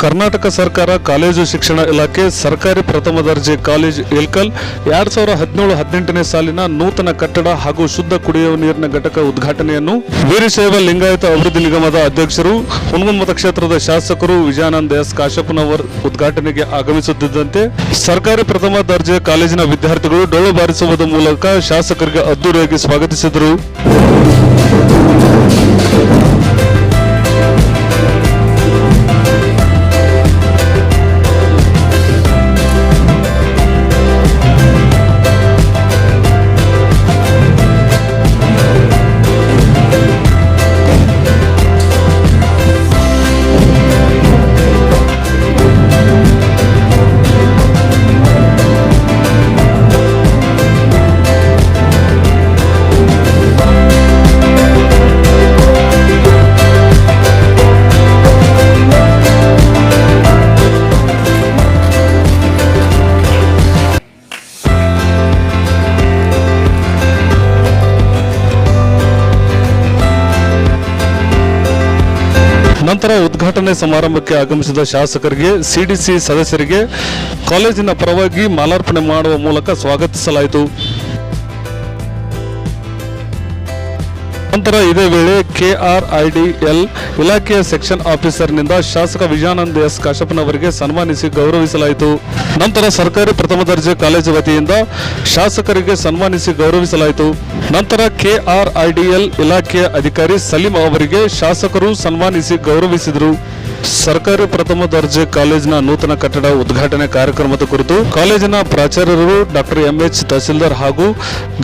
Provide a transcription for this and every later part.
ಕರ್ನಾಟಕ ಸರ್ಕಾರ ಕಾಲೇಜು ಶಿಕ್ಷಣ ಇಲಾಖೆ ಸರ್ಕಾರಿ ಪ್ರಥಮ ದರ್ಜೆ ಕಾಲೇಜು ಎಲ್ಕಲ್ ಎರಡ್ ಸಾವಿರ ಹದಿನೇಳು ಹದಿನೆಂಟನೇ ಸಾಲಿನ ನೂತನ ಕಟ್ಟಡ ಹಾಗೂ ಶುದ್ಧ ಕುಡಿಯುವ ನೀರಿನ ಘಟಕ ಉದ್ಘಾಟನೆಯನ್ನು ವೀರಶೈವ ಲಿಂಗಾಯತ ಅಭಿವೃದ್ಧಿ ನಿಗಮದ ಅಧ್ಯಕ್ಷರು ಹುಣಗುನ್ ಮತಕ್ಷೇತ್ರದ ಶಾಸಕರು ವಿಜಯಾನಂದ ಎಸ್ ಕಾಶಪ್ಪನವರ್ ಉದ್ಘಾಟನೆಗೆ ಆಗಮಿಸುತ್ತಿದ್ದಂತೆ ಸರ್ಕಾರಿ ಪ್ರಥಮ ದರ್ಜೆ ಕಾಲೇಜಿನ ವಿದ್ಯಾರ್ಥಿಗಳು ಡೊಳ್ಳು ಬಾರಿಸುವುದರ ಮೂಲಕ ಶಾಸಕರಿಗೆ ಅದ್ದೂರಿಯಾಗಿ ಸ್ವಾಗತಿಸಿದರು. ನಂತರ ಉದ್ಘಾಟನೆ ಸಮಾರಂಭಕ್ಕೆ ಆಗಮಿಸಿದ ಶಾಸಕರಿಗೆ ಸಿಡಿಸಿ ಸದಸ್ಯರಿಗೆ ಕಾಲೇಜಿನ ಪರವಾಗಿ ಮಾಲಾರ್ಪಣೆ ಮಾಡುವ ಮೂಲಕ ಸ್ವಾಗತಿಸಲಾಯಿತು. ನಂತರ ಇದೇ ವೇಳೆ ಕೆಆರ್ಐಡಿಎಲ್ ಇಲಾಖೆಯ ಸೆಕ್ಷನ್ ಆಫೀಸರ್ನಿಂದ ಶಾಸಕ ವಿಜಯಾನಂದ ಎಸ್ ಕಾಶಪ್ಪನವರಿಗೆ ಸನ್ಮಾನಿಸಿ ಗೌರವಿಸಲಾಯಿತು. ನಂತರ ಸರ್ಕಾರಿ ಪ್ರಥಮ ದರ್ಜೆ ಕಾಲೇಜು ವತಿಯಿಂದ ಶಾಸಕರಿಗೆ ಸನ್ಮಾನಿಸಿ ಗೌರವಿಸಲಾಯಿತು. ನಂತರ ಕೆಆರ್ಐಡಿಎಲ್ ಇಲಾಖೆಯ ಅಧಿಕಾರಿ ಸಲೀಂ ಅವರಿಗೆ ಶಾಸಕರು ಸನ್ಮಾನಿಸಿ ಗೌರವಿಸಿದರು. ಸರ್ಕಾರಿ ಪ್ರಥಮ ದರ್ಜೆ ಕಾಲೇಜಿನ ನೂತನ ಕಟ್ಟಡ ಉದ್ಘಾಟನೆ ಕಾರ್ಯಕ್ರಮದ ಕುರಿತು ಕಾಲೇಜಿನ ಪ್ರಾಚಾರ್ಯರು ಡಾಕ್ಟರ್ ಎಂಎಚ್ ತಹಸೀಲ್ದಾರ್ ಹಾಗೂ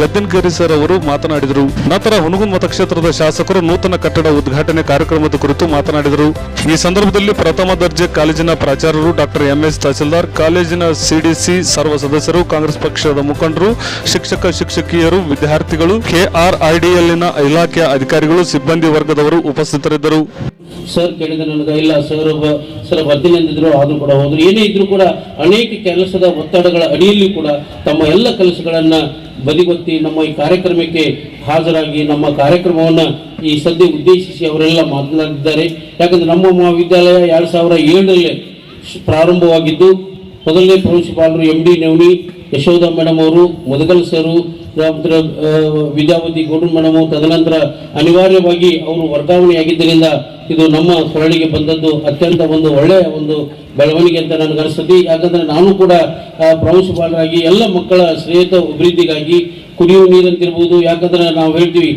ಗದ್ದನ್ಕೇರಿ ಸರ್ ಅವರು ಮಾತನಾಡಿದರು. ನಂತರ ಹುಣಗುನ್ ಮತಕ್ಷೇತ್ರದ ಶಾಸಕರು ನೂತನ ಕಟ್ಟಡ ಉದ್ಘಾಟನೆ ಕಾರ್ಯಕ್ರಮದ ಕುರಿತು ಮಾತನಾಡಿದರು. ಈ ಸಂದರ್ಭದಲ್ಲಿ ಪ್ರಥಮ ದರ್ಜೆ ಕಾಲೇಜಿನ ಪ್ರಾಚಾರ್ಯರು ಡಾಕ್ಟರ್ ಎಂ ಎಚ್ ತಹಸೀಲ್ದಾರ್, ಕಾಲೇಜಿನ ಸಿಡಿಸಿ ಸರ್ವ ಸದಸ್ಯರು, ಕಾಂಗ್ರೆಸ್ ಪಕ್ಷದ ಮುಖಂಡರು, ಶಿಕ್ಷಕ, ಶಿಕ್ಷಕಿಯರು, ವಿದ್ಯಾರ್ಥಿಗಳು ಕೆಆರ್ಐಡಿಎಲ್ನ ಇಲಾಖೆಯ ಅಧಿಕಾರಿಗಳು, ಸಿಬ್ಬಂದಿ ವರ್ಗದವರು ಉಪಸ್ಥಿತರಿದ್ದರು. ಸರ್, ಕೇಳಿದ ನನಗೆ ಇಲ್ಲ ಸರ್ ಒಬ್ಬ ಸರ್ ಬರ್ತೀನಿ ಆದ್ರೂ ಕೂಡ ಹೋದರು. ಏನೇ ಇದ್ರೂ ಕೂಡ ಅನೇಕ ಕೆಲಸದ ಒತ್ತಡಗಳ ಅಡಿಯಲ್ಲಿ ಕೂಡ ತಮ್ಮ ಎಲ್ಲ ಕೆಲಸಗಳನ್ನು ಬದಿಗೊತ್ತಿ ನಮ್ಮ ಈ ಕಾರ್ಯಕ್ರಮಕ್ಕೆ ಹಾಜರಾಗಿ ನಮ್ಮ ಕಾರ್ಯಕ್ರಮವನ್ನು ಈ ಸದ್ಯ ಉದ್ದೇಶಿಸಿ ಅವರೆಲ್ಲ ಮಾತನಾಡಿದ್ದಾರೆ. ಯಾಕಂದ್ರೆ ನಮ್ಮ ಮಹಾವಿದ್ಯಾಲಯ ಎರಡು ಸಾವಿರ ಏಳರಲ್ಲಿ ಪ್ರಾರಂಭವಾಗಿದ್ದು ಮೊದಲನೇ ಪ್ರಾಂಶುಪಾಲರು ಎಂ ಡಿ ನವಣಿ, ಯಶೋಧ ಮೇಡಮ್ ಅವರು, ಮುದಗಲ್ ಸರು ನಂತರ ವಿದ್ಯಾವತಿ ಗೌಡ ಮೇಡಮ್ ತದನಂತರ ಅನಿವಾರ್ಯವಾಗಿ ಅವರು ವರ್ಗಾವಣೆಯಾಗಿದ್ದರಿಂದ ಇದು ನಮ್ಮ ಸೊರಳಿಗೆ ಬಂದದ್ದು ಅತ್ಯಂತ ಒಂದು ಒಳ್ಳೆಯ ಒಂದು ಬೆಳವಣಿಗೆ ಅಂತ ನನಗೆ ಅನಿಸ್ತದೆ ಯಾಕಂದ್ರೆ ನಾನು ಕೂಡ ಪ್ರಾಂಶುಪಾಲರಾಗಿ ಎಲ್ಲ ಮಕ್ಕಳ ಶ್ರೇಯತ ಅಭಿವೃದ್ಧಿಗಾಗಿ ಕುಡಿಯುವ ನೀರಂತಿರ್ಬೋದು. ಯಾಕಂದ್ರೆ ನಾವು ಹೇಳ್ತೀವಿ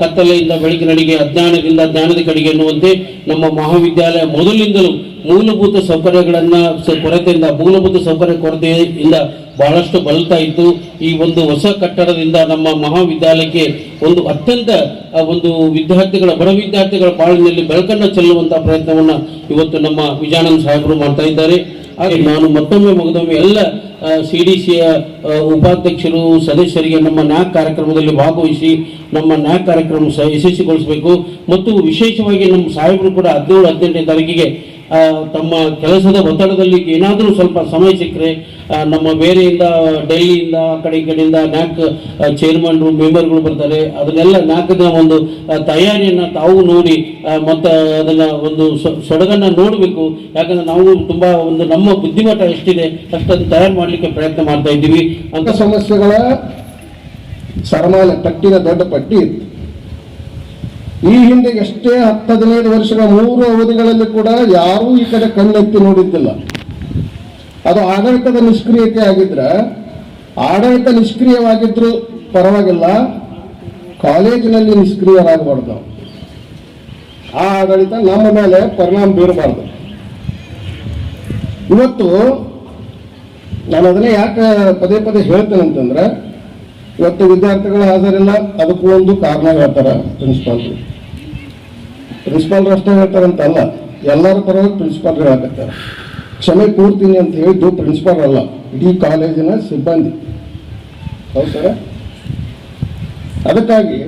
ಕತ್ತಲೆಯಿಂದ ಬೆಳಕಿನಡಿಗೆ ಅಜ್ಞಾನದಿಂದ ಜ್ಞಾನದ ಕಡೆಗೆ ಎನ್ನುವಂತೆ ನಮ್ಮ ಮಹಾವಿದ್ಯಾಲಯ ಮೊದಲಿನಿಂದಲೂ ಮೂಲಭೂತ ಸೌಕರ್ಯಗಳನ್ನು ಕೊರತೆಯಿಂದ, ಮೂಲಭೂತ ಸೌಕರ್ಯ ಕೊರತೆಯಿಂದ ಬಹಳಷ್ಟು ಬಲ್ತಾ ಇತ್ತು. ಈ ಒಂದು ಹೊಸ ಕಟ್ಟಡದಿಂದ ನಮ್ಮ ಮಹಾವಿದ್ಯಾಲಯಕ್ಕೆ ಒಂದು ಅತ್ಯಂತ ಒಂದು ವಿದ್ಯಾರ್ಥಿಗಳ, ಬಡ ವಿದ್ಯಾರ್ಥಿಗಳ ಬಾಳಿನಲ್ಲಿ ಬೆಳಕನ್ನು ಚೆಲ್ಲುವಂತಹ ಪ್ರಯತ್ನವನ್ನು ಇವತ್ತು ನಮ್ಮ ವಿಜಯಾನಂದ ಸಾಹೇಬರು ಮಾಡ್ತಾ ಇದ್ದಾರೆ. ಹಾಗೆ ನಾನು ಮತ್ತೊಮ್ಮೆ ಮಗದೊಮ್ಮೆ ಎಲ್ಲ ಸಿ ಡಿ ಸಿಯ ಉಪಾಧ್ಯಕ್ಷರು, ಸದಸ್ಯರಿಗೆ ನಮ್ಮ ನ್ಯಾಕ್ ಕಾರ್ಯಕ್ರಮದಲ್ಲಿ ಭಾಗವಹಿಸಿ ನಮ್ಮ ನ್ಯಾಕ್ ಕಾರ್ಯಕ್ರಮ ಯಶಸ್ವಿಗೊಳಿಸಬೇಕು. ಮತ್ತು ವಿಶೇಷವಾಗಿ ನಮ್ಮ ಸಾಹೇಬರು ಕೂಡ ಹದಿನೇಳು, ಹದಿನೆಂಟನೇ ತಾರೀಕಿಗೆ ತಮ್ಮ ಕೆಲಸದ ಒತ್ತಡದಲ್ಲಿ ಏನಾದರೂ ಸ್ವಲ್ಪ ಸಮಯ ಸಿಕ್ಕರೆ ನಮ್ಮ ಬೇರೆಯಿಂದ ಡೆಲ್ಲಿಯಿಂದ ಆ ಕಡೆ ಈ ಕಡೆಯಿಂದ ನ್ಯಾಕ್ ಚೇರ್ಮನ್ರು ಮೆಂಬರ್ಗಳು ಬರ್ತಾರೆ. ಅದನ್ನೆಲ್ಲ ನ್ಯಾಕ್ನ ಒಂದು ತಯಾರಿಯನ್ನು ತಾವು ನೋಡಿ ಮತ್ತು ಅದನ್ನು ಒಂದು ಸೊಡಗನ್ನು ನೋಡಬೇಕು. ಯಾಕಂದರೆ ನಾವು ತುಂಬ ಒಂದು ನಮ್ಮ ಬುದ್ಧಿಮಟ್ಟ ಎಷ್ಟಿದೆ, ಅಷ್ಟನ್ನು ತಯಾರು ಮಾಡಲಿಕ್ಕೆ ಪ್ರಯತ್ನ ಮಾಡ್ತಾ ಇದ್ದೀವಿ ಅಂತ ಸಮಸ್ಯೆಗಳ ಸರಮಾಲ ಪಟ್ಟಿನ ದೊಡ್ಡ ಪಟ್ಟಿ ಇತ್ತು. ಈ ಹಿಂದೆ ಎಷ್ಟೇ ಹತ್ತು ಹದಿನೈದು ವರ್ಷಗಳ ಮೂರು ಅವಧಿಗಳಲ್ಲಿ ಕೂಡ ಯಾರೂ ಈ ಕಡೆ ಕಣ್ಣೆತ್ತಿ ನೋಡಿದ್ದಿಲ್ಲ. ಅದು ಆಡಳಿತದ ನಿಷ್ಕ್ರಿಯತೆ ಆಗಿದ್ರೆ, ಆಡಳಿತ ನಿಷ್ಕ್ರಿಯವಾಗಿದ್ರು ಪರವಾಗಿಲ್ಲ, ಕಾಲೇಜಿನಲ್ಲಿ ನಿಷ್ಕ್ರಿಯರಾಗಬಾರ್ದು. ಆ ಆಡಳಿತ ನಮ್ಮ ಮೇಲೆ ಪರಿಣಾಮ ಬೀರಬಾರ್ದು. ಇವತ್ತು ನಾನು ಅದನ್ನೇ ಯಾಕೆ ಪದೇ ಪದೇ ಹೇಳ್ತೇನೆ ಅಂತಂದ್ರೆ, ಇವತ್ತು ವಿದ್ಯಾರ್ಥಿಗಳು ಹಾಜರಿಲ್ಲ, ಅದಕ್ಕೂ ಒಂದು ಕಾರಣ ಹೇಳ್ತಾರೆ ಪ್ರಿನ್ಸಿಪಾಲ್ರು ಪ್ರಿನ್ಸಿಪಾಲ್ರು ಅಷ್ಟೇ ಹೇಳ್ತಾರಂತಲ್ಲ ಎಲ್ಲರ ಪರವಾಗಿ ಪ್ರಿನ್ಸಿಪಾಲ್ ಹೇಳಕತ್ತಾರೆ ಕ್ಷಮೆ ಕೂರ್ತೀನಿ ಅಂತ ಹೇಳಿದ್ದು ಪ್ರಿನ್ಸಿಪಾಲ್ ಅಲ್ಲ, ಇಡೀ ಕಾಲೇಜಿನ ಸಿಬ್ಬಂದಿ. ಹೌದು ಸರ್? ಅದಕ್ಕಾಗಿ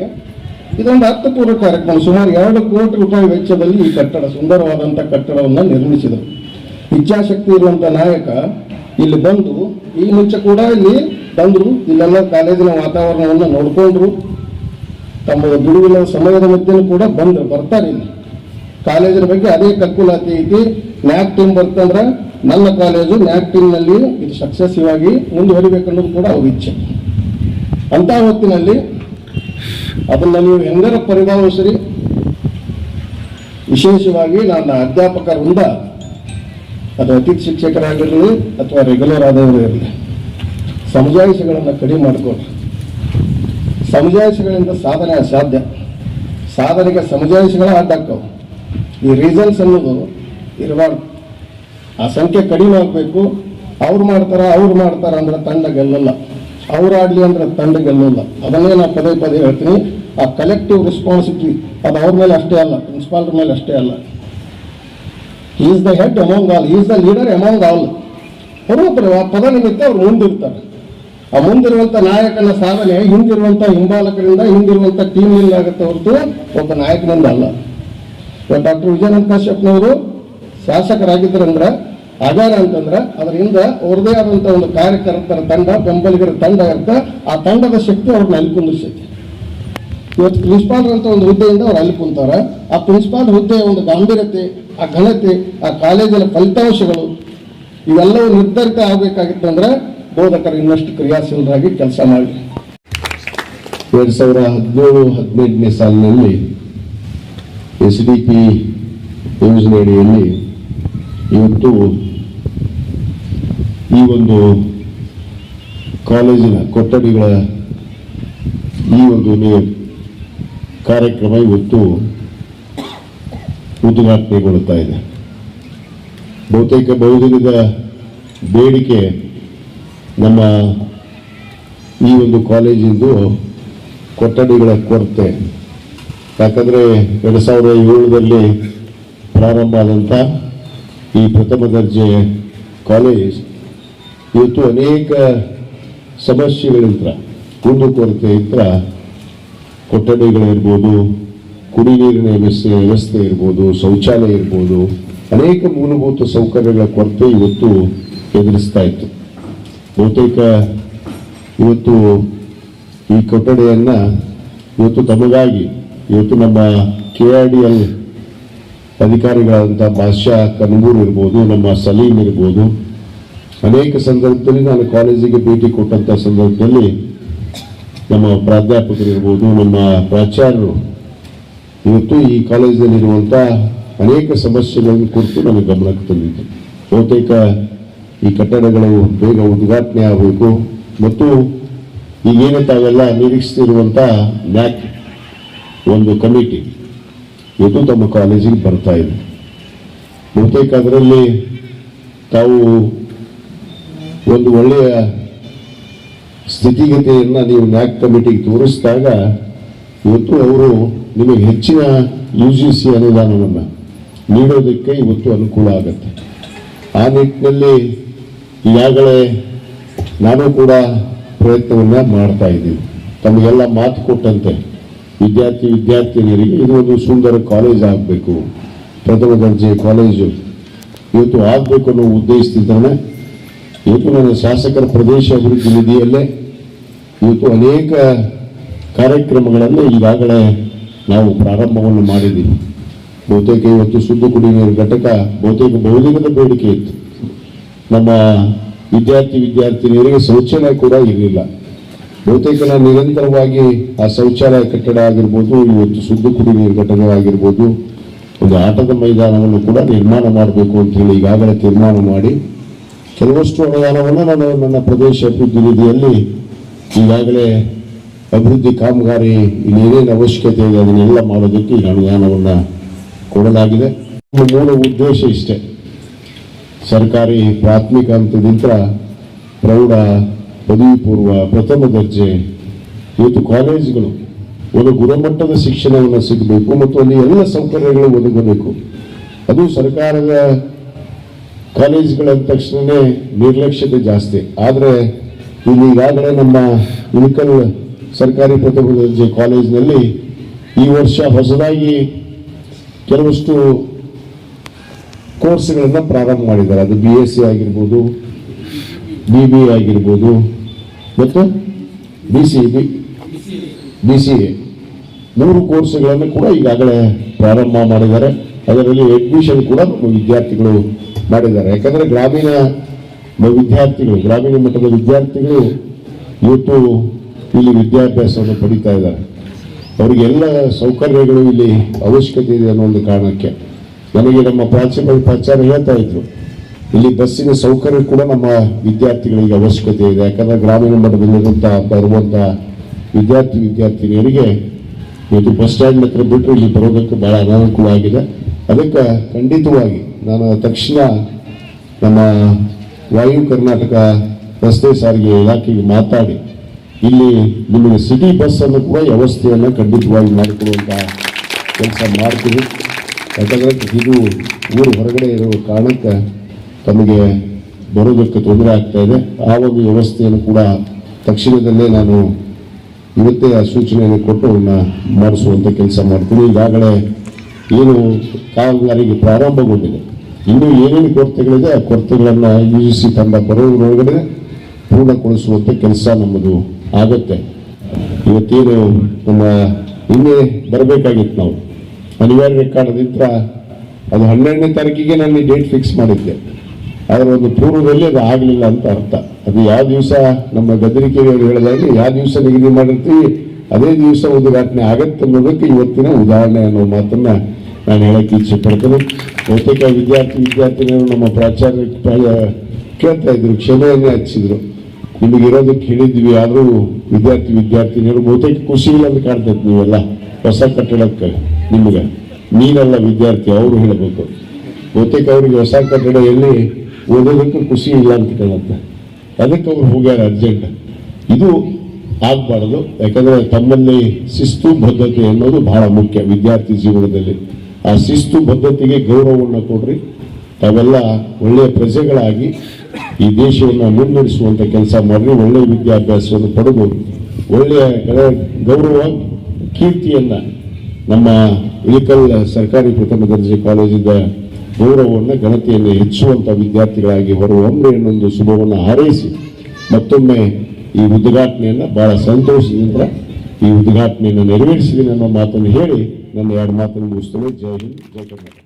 ಇದೊಂದು ಅರ್ಥಪೂರ್ವ ಕಾರ್ಯಕ್ರಮ, ಸುಮಾರು ಎರಡು ಕೋಟಿ ರೂಪಾಯಿ ವೆಚ್ಚದಲ್ಲಿ ಈ ಕಟ್ಟಡ ಸುಂದರವಾದಂಥ ಕಟ್ಟಡವನ್ನು ನಿರ್ಮಿಸಿದರು. ಇಚ್ಛಾಶಕ್ತಿ ಇರುವಂಥ ನಾಯಕ ಇಲ್ಲಿ ಬಂದು, ಈ ಮುಂಚೆ ಕೂಡ ಇಲ್ಲಿ ಬಂದರು, ಇಲ್ಲೆಲ್ಲ ಕಾಲೇಜಿನ ವಾತಾವರಣವನ್ನು ನೋಡಿಕೊಂಡ್ರು. ತಮ್ಮ ಬಿಡುವಿನ ಸಮಯದ ಮಧ್ಯೆ ಕೂಡ ಬಂದು ಬರ್ತಾರೆ ಇಲ್ಲಿ. ಕಾಲೇಜಿನ ಬಗ್ಗೆ ಅದೇ ಕಲ್ಕುಲಾತಿ ಐತಿ. ನ್ಯಾಕ್ ಟೀಮ್ ಬರ್ತಂದ್ರೆ ನನ್ನ ಕಾಲೇಜು ನ್ಯಾಕ್ ಟೀಮ್ನಲ್ಲಿ ಇದು ಸಕ್ಸಸ್ಸಿವ್ ಆಗಿ ಮುಂದುವರಿಬೇಕನ್ನೋದು ಕೂಡ ಅವ್ರ ಇಚ್ಛೆ. ಅಂತ ಹೊತ್ತಿನಲ್ಲಿ ಅದನ್ನ ನೀವು ಹೆಂಗರ ಪರಿಭಾವಿಸ್ರಿ ವಿಶೇಷವಾಗಿ ನನ್ನ ಅಧ್ಯಾಪಕರಿಂದ ಅದು ಅತಿಥಿ ಶಿಕ್ಷಕರಾಗಿರಲಿ ಅಥವಾ ರೆಗ್ಯುಲರ್ ಆದವರು ಇರಲಿ, ಸಮಜಾಯಿಷಗಳನ್ನು ಕಡಿಮೆ ಮಾಡಿಕೊಡ್ರಿ ಸಮಜಾಯಿಷಿಗಳಿಂದ ಸಾಧನೆ ಅಸಾಧ್ಯ. ಸಾಧನೆಗೆ ಸಮಜಾಯಿಷಗಳ ಅಡ್ಡಾಕ್ಕವು ಈ ರೀಸನ್ಸ್ ಅನ್ನೋದು ಇರಬಾರ್ದು. ಆ ಸಂಖ್ಯೆ ಕಡಿಮೆ ಆಗಬೇಕು. ಅವ್ರು ಮಾಡ್ತಾರೆ ಅವ್ರು ಮಾಡ್ತಾರೆ ಅಂದ್ರೆ ತಂಡ ಗೆಲ್ಲಲ್ಲ. ಅವ್ರು ಆಡಲಿ ಅಂದ್ರೆ ತಂಡ ಗೆಲ್ಲಲ್ಲ. ಅದನ್ನೇ ನಾನು ಪದೇ ಪದೇ ಹೇಳ್ತೀನಿ. ಆ ಕಲೆಕ್ಟಿವ್ ರೆಸ್ಪಾನ್ಸಿಬಿಲಿಟಿ ಅದು ಅವ್ರ ಮೇಲೆ ಅಷ್ಟೇ ಅಲ್ಲ ಪ್ರಿನ್ಸಿಪಾಲ್ರ ಮೇಲೆ ಅಷ್ಟೇ ಅಲ್ಲ. Is the head among all is the leader among all ಅವರು ಪದ ನಿಮಿತ್ತ ಅವ್ರು ಮುಂದಿರ್ತಾರೆ ಮುಂದಿರುವಂತ ನಾಯಕನ ಸಾಧನೆ ಹಿಂದಿರುವಂತ ಹಿಂಬಾಲಕರಿಂದ ಹಿಂದಿರುವಂತ ಟೀಮ್ನಿಂದ ಆಗುತ್ತೆ ಹೊರತು ಒಬ್ಬ ನಾಯಕನಿಂದ ಅಲ್ಲ. ಡಾಕ್ಟರ್ ವಿಜಯನಂದ ಕಾಶ್ಯಪ್ನವರು ಶಾಸಕರಾಗಿದ್ದರಂದ್ರೆ ಆಧಾರ ಅಂತಂದ್ರೆ, ಅದರಿಂದ ಅವ್ರದೇ ಆದಂತ ಒಂದು ಕಾರ್ಯಕರ್ತರ ತಂಡ, ಬೆಂಬಲಿಗರ ತಂಡ ಇರುತ್ತೆ. ಆ ತಂಡದ ಶಕ್ತಿ ಅವ್ರನ್ನ ಅಲ್ಲಿ ಕುಂದಿರ್ತೈತಿ ಇವತ್ತು ಪ್ರಿನ್ಸಿಪಾಲ್ ಅಂತ ಒಂದು ಹುದ್ದೆಯಿಂದ ಅವ್ರು ಅಲ್ಲಿ ಕುಂತಾರ. ಆ ಪ್ರಿನ್ಸಿಪಾಲ್ ಹುದ್ದೆಯ ಒಂದು ಗಾಂಭೀರ್ಯತೆ, ಆ ಘನತೆ, ಆ ಕಾಲೇಜಿನ ಫಲಿತಾಂಶಗಳು, ಇವೆಲ್ಲವೂ ನಿರ್ಧರಿತ ಆಗಬೇಕಾಗಿತ್ತಂದ್ರೆ ಬೋಧಕರು ಇನ್ನಷ್ಟು ಕ್ರಿಯಾಶೀಲರಾಗಿ ಕೆಲಸ ಮಾಡಿ. ಎರಡು ಸಾವಿರ ಹದಿನೇಳು, ಹದಿನೆಂಟನೇ ಸಾಲಿನಲ್ಲಿ ಎಸ್ ಡಿ ಪಿ ಯೋಜನೆ ಅಡಿಯಲ್ಲಿ ಇವತ್ತು ಈ ಒಂದು ಕಾಲೇಜಿನ ಕೊಠಡಿಗಳ ಈ ಒಂದು ಕಾರ್ಯಕ್ರಮ ಇವತ್ತು ಉದ್ಘಾಟನೆಗೊಳ್ಳುತ್ತಾ ಇದೆ. ಬಹುತೇಕ ಬಹುದಿನದ ಬೇಡಿಕೆ ನಮ್ಮ ಈ ಒಂದು ಕಾಲೇಜಿಂದು ಕೊಠಡಿಗಳ ಕೊರತೆ. ಯಾಕಂದರೆ ಎರಡು ಸಾವಿರದ ಏಳರಲ್ಲಿ ಪ್ರಾರಂಭ ಆದಂಥ ಈ ಪ್ರಥಮ ದರ್ಜೆ ಕಾಲೇಜ್ ಇವತ್ತು ಅನೇಕ ಸಮಸ್ಯೆಗಳಿಂದ ಕುಂದುಕೊರತೆ ಇದ್ರ ಕೊಠಡಿಗಳಿರ್ಬೋದು ಕುಡಿ ನೀರಿನ ವ್ಯವಸ್ಥೆ ವ್ಯವಸ್ಥೆ ಇರ್ಬೋದು, ಶೌಚಾಲಯ ಇರ್ಬೋದು, ಅನೇಕ ಮೂಲಭೂತ ಸೌಕರ್ಯಗಳ ಕೊರತೆ ಇವತ್ತು ಎದುರಿಸ್ತಾ ಇತ್ತು. ಬಹುತೇಕ ಇವತ್ತು ಈ ಕೊಠಡಿಯನ್ನು ಇವತ್ತು ತಮಗಾಗಿ, ಇವತ್ತು ನಮ್ಮ ಕೆ ಆರ್ ಡಿ ಎಲ್ ಅಧಿಕಾರಿಗಳಾದಂಥ ಬಾದಶಾ ಕನ್ಬೂರ್ ಇರ್ಬೋದು, ನಮ್ಮ ಸಲೀಂ ಇರ್ಬೋದು, ಅನೇಕ ಸಂದರ್ಭದಲ್ಲಿ ನಾನು ಕಾಲೇಜಿಗೆ ಭೇಟಿ ಕೊಟ್ಟಂಥ ಸಂದರ್ಭದಲ್ಲಿ ನಮ್ಮ ಪ್ರಾಧ್ಯಾಪಕರು ಇರ್ಬೋದು, ನಮ್ಮ ಪ್ರಾಚಾರ್ಯರು ಇವತ್ತು ಈ ಕಾಲೇಜಿನಲ್ಲಿರುವಂಥ ಅನೇಕ ಸಮಸ್ಯೆಗಳನ್ನು ಕುರಿತು ನಮಗೆ ಗಮನಕ್ಕೆ ತಂದಿದ್ದೆ ಬಹುತೇಕ ಈ ಕಟ್ಟಡಗಳು ಬೇಗ ಉದ್ಘಾಟನೆ ಆಗಬೇಕು. ಮತ್ತು ಈಗೇನು ತಾವೆಲ್ಲ ನಿರೀಕ್ಷಿಸಿರುವಂಥ ನ್ಯಾಕ್ ಒಂದು ಕಮಿಟಿ ಇದು ತಮ್ಮ ಕಾಲೇಜಿಗೆ ಬರ್ತಾ ಇದೆ. ಬಹುತೇಕ ಅದರಲ್ಲಿ ತಾವು ಒಂದು ಒಳ್ಳೆಯ ಸ್ಥಿತಿಗತಿಯನ್ನು ನೀವು ನ್ಯಾಕ್ ಕಮಿಟಿಗೆ ತೋರಿಸಿದಾಗ ಇವತ್ತು ಅವರು ನಿಮಗೆ ಹೆಚ್ಚಿನ ಯು ಜಿ ಸಿ ಅನುದಾನವನ್ನು ನೀಡೋದಕ್ಕೆ ಇವತ್ತು ಅನುಕೂಲ ಆಗುತ್ತೆ. ಆ ನಿಟ್ಟಿನಲ್ಲಿ ಈಗಾಗಲೇ ನಾನು ಕೂಡ ಪ್ರಯತ್ನವನ್ನು ಮಾಡ್ತಾ ಇದ್ದೀನಿ. ತಮಗೆಲ್ಲ ಮಾತು ಕೊಟ್ಟಂತೆ ವಿದ್ಯಾರ್ಥಿ ವಿದ್ಯಾರ್ಥಿನಿಯರಿಗೆ ಇದು ಒಂದು ಸುಂದರ ಕಾಲೇಜ್ ಆಗಬೇಕು, ಪ್ರಥಮ ದರ್ಜೆ ಕಾಲೇಜು ಇವತ್ತು ಆಗಬೇಕು ಅನ್ನೋ ಉದ್ದೇಶದಿಂದ ಇವತ್ತು ನನ್ನ ಶಾಸಕರ ಪ್ರದೇಶ ಅಭಿವೃದ್ಧಿ ನಿಧಿಯಲ್ಲೇ ಇವತ್ತು ಅನೇಕ ಕಾರ್ಯಕ್ರಮಗಳನ್ನು ಈಗಾಗಲೇ ನಾವು ಪ್ರಾರಂಭವನ್ನು ಮಾಡಿದ್ದೀವಿ. ಬಹುತೇಕ ಇವತ್ತು ಶುದ್ಧ ಕುಡಿಯುವ ಘಟಕ, ಬಹುತೇಕ ಬಹುದಿನದ ಬೇಡಿಕೆ ಇತ್ತು. ನಮ್ಮ ವಿದ್ಯಾರ್ಥಿ ವಿದ್ಯಾರ್ಥಿನಿಯರಿಗೆ ಶೌಚಾಲಯ ಕೂಡ ಇರಲಿಲ್ಲ. ಬಹುತೇಕ ನಿರಂತರವಾಗಿ ಆ ಶೌಚಾಲಯ ಕಟ್ಟಡ ಆಗಿರ್ಬೋದು, ಇವತ್ತು ಶುದ್ಧ ಕುಡಿಯುವ ನೀರು ಘಟಕ ಆಗಿರ್ಬೋದು, ಒಂದು ಆಟದ ಮೈದಾನವನ್ನು ಕೂಡ ನಿರ್ಮಾಣ ಮಾಡಬೇಕು ಅಂತ ಹೇಳಿ ಈಗಾಗಲೇ ತೀರ್ಮಾನ ಮಾಡಿ ಕೆಲವಷ್ಟು ಅನುದಾನವನ್ನು ನಾನು ನನ್ನ ಪ್ರದೇಶ ಅಭಿವೃದ್ಧಿ ನಿಧಿಯಲ್ಲಿ ಈಗಾಗಲೇ ಅಭಿವೃದ್ಧಿ ಕಾಮಗಾರಿ ಇನ್ನೇನೇನು ಅವಶ್ಯಕತೆ ಇದೆ ಅದನ್ನೆಲ್ಲ ಮಾಡೋದಕ್ಕೆ ಈ ಅನುದಾನವನ್ನು ಕೊಡಲಾಗಿದೆ. ಮೂಲ ಉದ್ದೇಶ ಇಷ್ಟೇ. ಸರ್ಕಾರಿ ಪ್ರಾಥಮಿಕ ಹಂತದಿಂದ ಪ್ರೌಢ ಪದವಿ ಪೂರ್ವ ಪ್ರಥಮ ದರ್ಜೆ ಇವತ್ತು ಕಾಲೇಜುಗಳು. ಒಂದು ಗುಣಮಟ್ಟದ ಶಿಕ್ಷಣವನ್ನು ಸಿಗಬೇಕು ಮತ್ತು ಅಲ್ಲಿ ಎಲ್ಲ ಸೌಕರ್ಯಗಳು ಒದಗಬೇಕು. ಅದು ಸರ್ಕಾರದ ಕಾಲೇಜುಗಳ ತಕ್ಷಣವೇ ನಿರ್ಲಕ್ಷ್ಯತೆ ಜಾಸ್ತಿ. ಆದರೆ ಇಲ್ಲಿ ಈಗಾಗಲೇ ನಮ್ಮ ಇಳಕಲ್ ಸರ್ಕಾರಿ ಪ್ರಥಮ ದರ್ಜೆ ಕಾಲೇಜಿನಲ್ಲಿ ಈ ವರ್ಷ ಹೊಸದಾಗಿ ಕೆಲವಷ್ಟು ಕೋರ್ಸ್ಗಳನ್ನು ಪ್ರಾರಂಭ ಮಾಡಿದ್ದಾರೆ. ಅದು ಬಿ ಎಸ್ ಸಿ ಆಗಿರ್ಬೋದು ಬಿ ಬಿ ಎ ಆಗಿರ್ಬೋದು, ಮತ್ತು B C B B C A ಮೂರು ಕೋರ್ಸ್ಗಳನ್ನು ಕೂಡ ಈಗಾಗಲೇ ಪ್ರಾರಂಭ ಮಾಡಿದ್ದಾರೆ. ಅದರಲ್ಲಿ ಅಡ್ಮಿಷನ್ ಕೂಡ ನಮ್ಮ ವಿದ್ಯಾರ್ಥಿಗಳು ಮಾಡಿದ್ದಾರೆ. ಯಾಕಂದರೆ ಗ್ರಾಮೀಣ ವಿದ್ಯಾರ್ಥಿಗಳು, ಗ್ರಾಮೀಣ ಮಟ್ಟದ ವಿದ್ಯಾರ್ಥಿಗಳು ಇವತ್ತು ಇಲ್ಲಿ ವಿದ್ಯಾಭ್ಯಾಸವನ್ನು ಪಡಿತಾ ಇದ್ದಾರೆ. ಅವರಿಗೆಲ್ಲ ಸೌಕರ್ಯಗಳು ಇಲ್ಲಿ ಅವಶ್ಯಕತೆ ಇದೆ ಅನ್ನೋ ಒಂದು ಕಾರಣಕ್ಕೆ. ನನಗೆ ನಮ್ಮ ಪ್ರಾಂಶುಪಾಲ ಪ್ರಾಚಾರ್ಯ ಹೇಳ್ತಾ ಇದ್ರು. ಇಲ್ಲಿ ಬಸ್ಸಿನ ಸೌಕರ್ಯ ಕೂಡ ನಮ್ಮ ವಿದ್ಯಾರ್ಥಿಗಳಿಗೆ ಅವಶ್ಯಕತೆ ಇದೆ. ಯಾಕಂದ್ರೆ ಗ್ರಾಮೀಣ ಮಟ್ಟದಲ್ಲಿರುವಂಥ ಬರುವಂಥ ವಿದ್ಯಾರ್ಥಿ ವಿದ್ಯಾರ್ಥಿನಿಯರಿಗೆ ಇವತ್ತು ಬಸ್ ಸ್ಟ್ಯಾಂಡ್ ಹತ್ರ ಬಿಟ್ಟರೆ ಇಲ್ಲಿ ಬರೋದಕ್ಕೆ ಬಹಳ ಅನಾನುಕೂಲ ಆಗಿದೆ. ಅದಕ್ಕೆ ಖಂಡಿತವಾಗಿ ನಾನು ತಕ್ಷಣ ನಮ್ಮ ವಾಯು ಕರ್ನಾಟಕ ರಸ್ತೆ ಸಾರಿಗೆ ಇಲಾಖೆಗೆ ಮಾತಾಡಿ, ಇಲ್ಲಿ ನಿಮಗೆ ಸಿಟಿ ಬಸ್ ಅನ್ನು ಕೂಡ ವ್ಯವಸ್ಥೆಯನ್ನು ಖಂಡಿತವಾಗಿ ಮಾಡಿಕೊಡುವಂಥ ಕೆಲಸ ಮಾಡ್ತೀವಿ. ಯಾಕಂದರೆ ಇದು ಊರು ಹೊರಗಡೆ ಇರೋ ಕಾರಣಕ್ಕೆ ತಮಗೆ ಬರೋದಕ್ಕೆ ತೊಂದರೆ ಆಗ್ತಾ ಇದೆ. ಆ ಒಂದು ವ್ಯವಸ್ಥೆಯನ್ನು ಕೂಡ ತಕ್ಷಣದಲ್ಲೇ ನಾನು ಇವತ್ತೇ ಆ ಸೂಚನೆಯನ್ನು ಕೊಟ್ಟು ಅವನ್ನ ಮಾಡಿಸುವಂಥ ಕೆಲಸ ಮಾಡ್ತೀನಿ. ಈಗಾಗಲೇ ಏನು ಕಾಮಗಾರಿಗೆ ಪ್ರಾರಂಭಗೊಂಡಿದೆ. ಇನ್ನೂ ಏನೇನು ಕೊರತೆಗಳಿದೆ, ಆ ಕೊರತೆಗಳನ್ನು ಯು ಜಿ ಸಿ ತಂಡ ಬರೋದ್ರೊಳಗಡೆ ಪೂರ್ಣಗೊಳಿಸುವಂಥ ಕೆಲಸ ನಮ್ಮದು ಆಗುತ್ತೆ. ಇವತ್ತೇನು ನಮ್ಮ ಇನ್ನೇ ಬರಬೇಕಾಗಿತ್ತು ನಾವು. ಅನಿವಾರ್ಯ ಕಾರಣದಿಂದ ಅದು ಹನ್ನೆರಡನೇ ತಾರೀಕಿಗೆ ನಾನು ಡೇಟ್ ಫಿಕ್ಸ್ ಮಾಡಿದ್ದೆ. ಅದರ ಒಂದು ಪೂರ್ವದಲ್ಲಿ ಅದು ಆಗಲಿಲ್ಲ ಅಂತ ಅರ್ಥ. ಅದು ಯಾವ ದಿವಸ ನಮ್ಮ ಗದರಿಕೆಯವರು ಹೇಳಿದಾಗೆ, ಯಾವ ದಿವಸ ನಿಗದಿ ಮಾಡಿರ್ತೀವಿ, ಅದೇ ದಿವಸ ಉದ್ಘಾಟನೆ ಆಗತ್ತೆ ಅನ್ನೋದಕ್ಕೆ ಇವತ್ತಿನ ಉದಾಹರಣೆ ಅನ್ನೋ ಮಾತನ್ನ ನಾನು ಹೇಳಕ್ಕೆ ಇಚ್ಛೆ ಪಡ್ತೇನೆ. ಬಹುತೇಕ ವಿದ್ಯಾರ್ಥಿ ವಿದ್ಯಾರ್ಥಿನಿಯರು ನಮ್ಮ ಪ್ರಾಚಾರ್ಯ ಪ್ರಾ- ಕೇಳ್ತಾ ಇದ್ರು, ಕ್ಷಮೆಯನ್ನೇ ಹಚ್ಚಿದ್ರು. ನಿಮಗೆ ಇರೋದಕ್ಕೆ ಹೇಳಿದ್ವಿ ಆದರೂ ವಿದ್ಯಾರ್ಥಿ ವಿದ್ಯಾರ್ಥಿನಿಯರು ಬಹುತೇಕ ಖುಷಿ ಇಲ್ಲ ಅಂತ ಕಾಣ್ತೈತೆ ನೀವೆಲ್ಲ. ಹೊಸ ಕಟ್ಟಡಕ್ಕೆ ನಿಮಗೆ, ನೀವೆಲ್ಲ ವಿದ್ಯಾರ್ಥಿ, ಅವರು ಹೇಳಬೇಕು. ಬಹುತೇಕ ಅವರಿಗೆ ಹೊಸ ಕಟ್ಟಡ ಎಲ್ಲಿ ಓದೋದಕ್ಕೂ ಖುಷಿ ಇಲ್ಲ ಅಂತ ಕೇಳುತ್ತೆ. ಅದಕ್ಕೆ ಅವ್ರು ಹೋಗ್ಯಾರ ಅರ್ಜೆಂಟ್ ಇದು ಆಗಬಾರ್ದು, ಯಾಕಂದ್ರೆ ತಮ್ಮಲ್ಲಿ ಶಿಸ್ತು ಬದ್ಧತೆ ಅನ್ನೋದು ಬಹಳ ಮುಖ್ಯ ವಿದ್ಯಾರ್ಥಿ ಜೀವನದಲ್ಲಿ. ಆ ಶಿಸ್ತು ಬದ್ಧತೆಗೆ ಗೌರವವನ್ನು ಕೊಡ್ರಿ. ತಾವೆಲ್ಲ ಒಳ್ಳೆಯ ಪ್ರಜೆಗಳಾಗಿ ಈ ದೇಶವನ್ನು ಮುನ್ನಡೆಸುವಂತ ಕೆಲಸ ಮಾಡಿರಿ, ಒಳ್ಳೆಯ ವಿದ್ಯಾಭ್ಯಾಸವನ್ನು ಪಡೆದು ಒಳ್ಳೆಯ ಗೌರವ ಕೀರ್ತಿಯನ್ನ ನಮ್ಮ ಇಳಕಲ್ ಸರ್ಕಾರಿ ಪ್ರಥಮ ದರ್ಜೆ ಕಾಲೇಜಿಂದ ಗೌರವವನ್ನು, ಘನತೆಯನ್ನು ಹೆಚ್ಚುವಂತ ವಿದ್ಯಾರ್ಥಿಗಳಾಗಿ ಹೊರಹೊಮ್ಮೆ ಎನ್ನೊಂದು ಶುಭವನ್ನು ಹಾರೈಸಿ ಮತ್ತೊಮ್ಮೆ ಈ ಉದ್ಘಾಟನೆಯನ್ನ ಬಹಳ ಸಂತೋಷದಿಂದ ಈ ಉದ್ಘಾಟನೆಯನ್ನು ನೆರವೇರಿಸಿದ್ದೀನಿ ಅನ್ನೋ ಮಾತನ್ನು ಹೇಳಿ ನನ್ನ ಎರಡು ಮಾತನ್ನು ಮುಗಿಸ್ತೇನೆ. ಜೈ ಹಿಂದ್, ಜೈ ಕರ್ನಾಟಕ.